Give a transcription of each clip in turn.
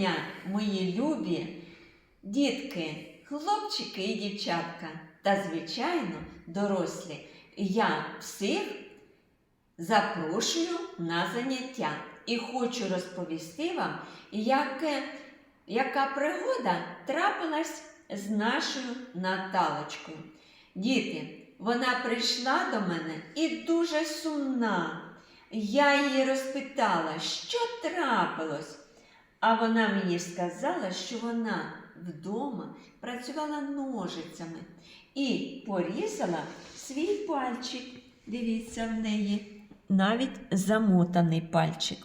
дня, мої любі дітки, хлопчики і дівчатка, та, звичайно, дорослі. Я всіх запрошую на заняття і хочу розповісти вам, яке, яка пригода трапилась з нашою Наталочкою. Діти, вона прийшла до мене і дуже сумна. Я її розпитала, що трапилось. А вона мені сказала, що вона вдома працювала ножицями і порізала свій пальчик. Дивіться в неї, навіть замотаний пальчик.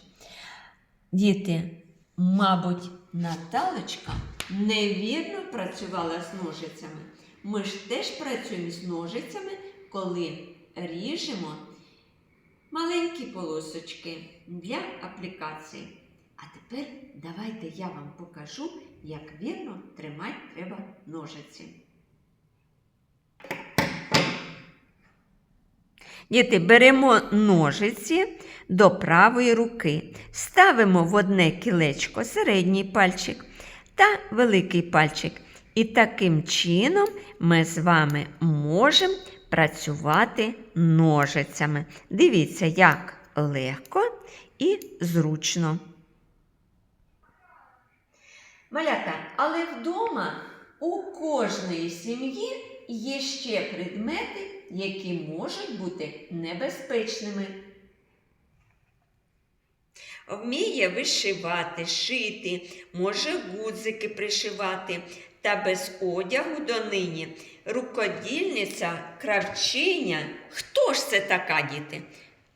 Діти, мабуть, Наталочка невірно працювала з ножицями. Ми ж теж працюємо з ножицями, коли ріжемо маленькі полосочки для аплікації. А тепер давайте я вам покажу, як вірно тримати треба ножиці. Діти, беремо ножиці до правої руки, ставимо в одне кілечко середній пальчик та великий пальчик. І таким чином ми з вами можемо працювати ножицями. Дивіться, як легко і зручно. Малята, але вдома у кожної сім'ї є ще предмети, які можуть бути небезпечними. Вміє вишивати, шити, може гудзики пришивати, та без одягу донині рукодільниця, кравчиня. Хто ж це така, діти?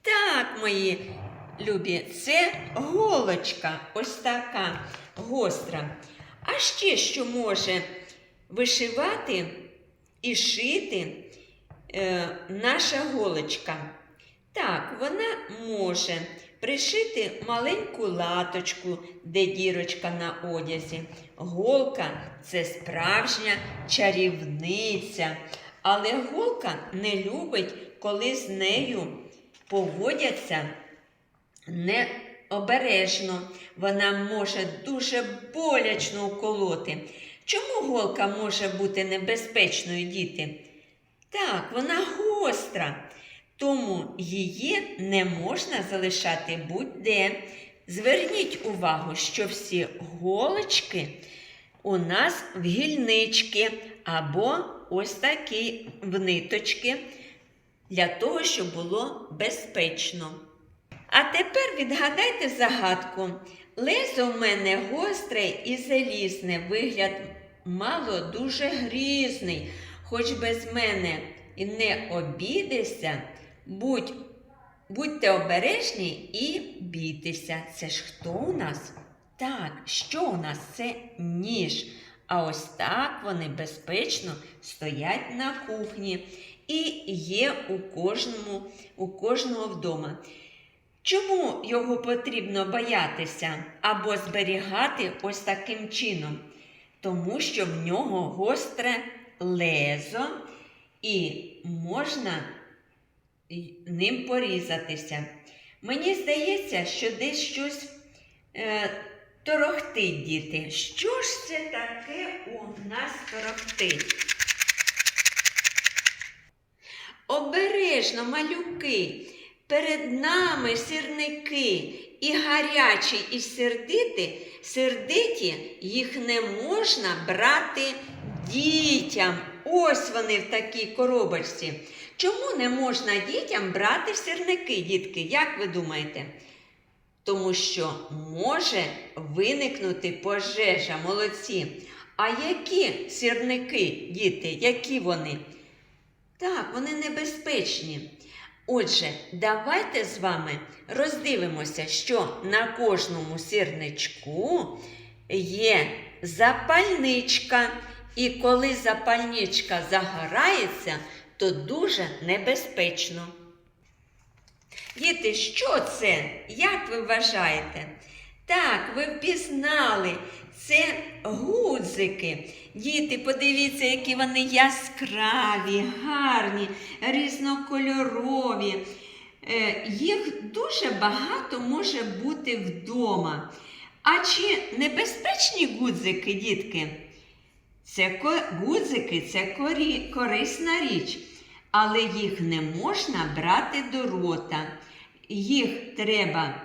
Так, мої любі, це голочка, ось така гостра. А ще що може вишивати і шити е, наша голочка? Так, вона може пришити маленьку латочку, де дірочка на одязі. Голка це справжня чарівниця. Але голка не любить, коли з нею поводяться необережно. Вона може дуже болячно уколоти. Чому голка може бути небезпечною, діти? Так, вона гостра. Тому її не можна залишати будь-де. Зверніть увагу, що всі голочки у нас в гільнички або ось такі в ниточки, для того, щоб було безпечно. А тепер відгадайте загадку. Лезо в мене гостре і залізне, вигляд мало дуже грізний, хоч без мене і не обідеся, будь, будьте обережні і бійтеся. Це ж хто у нас? Так, що у нас? Це ніж. А ось так вони безпечно стоять на кухні і є у кожному, у кожного вдома. Чому його потрібно боятися або зберігати ось таким чином? Тому що в нього гостре лезо і можна ним порізатися. Мені здається, що десь щось е, торохтить, діти. Що ж це таке у нас торохтить? Обережно, малюки, перед нами сірники і гарячі, і сердиті, сердиті їх не можна брати дітям. Ось вони в такій коробочці. Чому не можна дітям брати сірники, дітки? Як ви думаєте? Тому що може виникнути пожежа, молодці. А які сірники, діти, які вони? Так, вони небезпечні. Отже, давайте з вами роздивимося, що на кожному сірничку є запальничка. І коли запальничка загорається, то дуже небезпечно. Діти, що це? Як ви вважаєте? Так, ви впізнали. Це гудзики. Діти, подивіться, які вони яскраві, гарні, різнокольорові. Е, їх дуже багато може бути вдома. А чи небезпечні гудзики, дітки? Це гудзики це корі, корисна річ, але їх не можна брати до рота. Їх треба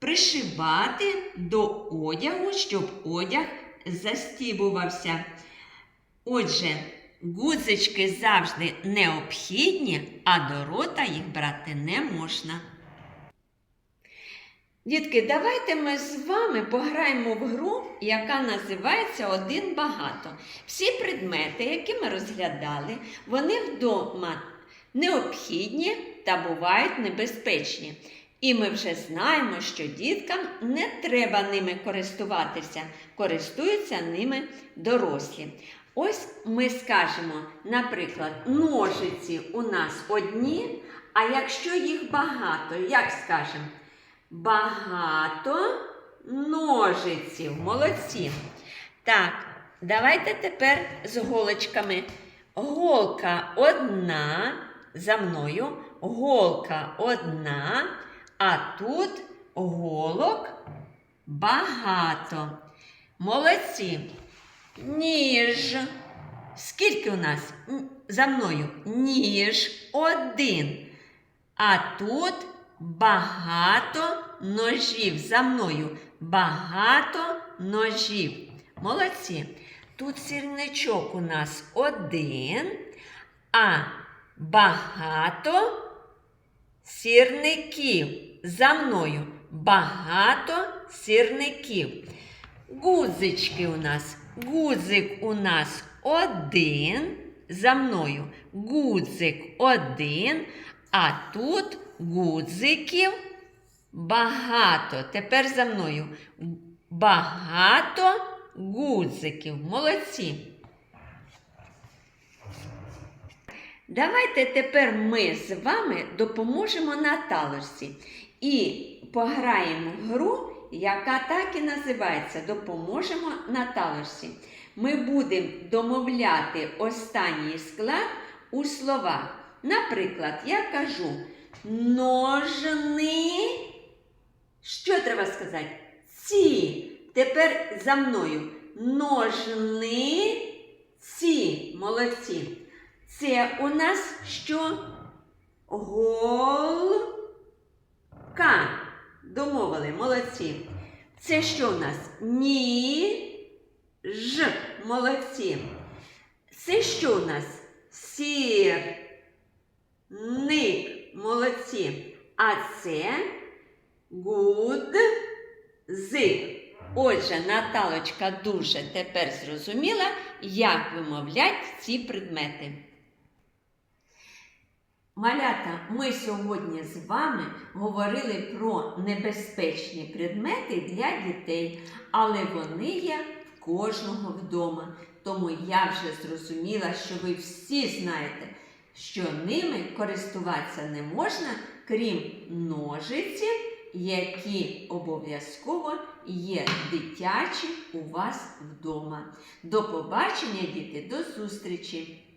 пришивати до одягу, щоб одяг застібувався. Отже, гудзички завжди необхідні, а до рота їх брати не можна. Дітки, давайте ми з вами пограємо в гру, яка називається Один багато. Всі предмети, які ми розглядали, вони вдома необхідні та бувають небезпечні. І ми вже знаємо, що діткам не треба ними користуватися, користуються ними дорослі. Ось ми скажемо, наприклад, ножиці у нас одні, а якщо їх багато, як скажемо? Багато ножиців. Молодці. Так, давайте тепер з голочками. Голка одна за мною, голка одна, а тут голок багато. Молодці. Ніж. Скільки у нас за мною? Ніж один. А тут багато ножів. За мною багато ножів. Молодці. Тут сірничок у нас один, а багато сірників. За мною багато сірників. Гудзички у нас. Гудзик у нас один. За мною гудзик один. А тут гудзиків багато. Тепер за мною багато гудзиків. Молодці. Давайте тепер ми з вами допоможемо Наталочці і пограємо в гру, яка так і називається Допоможемо Наталочці. Ми будемо домовляти останній склад у словах. Наприклад, я кажу ножни. Що треба сказати? Ці. Тепер за мною. Ножни ці. Молодці. Це у нас що? Голка. Домовили, молодці. Це що у нас? Ні. Ж. Молодці. Це що у нас? Сір. Ник. Молодці. А це гудзик. Отже, Наталочка дуже тепер зрозуміла, як вимовлять ці предмети. Малята, ми сьогодні з вами говорили про небезпечні предмети для дітей, але вони є в кожного вдома. Тому я вже зрозуміла, що ви всі знаєте, що ними користуватися не можна, крім ножиців, які обов'язково є дитячі у вас вдома. До побачення, діти, до зустрічі!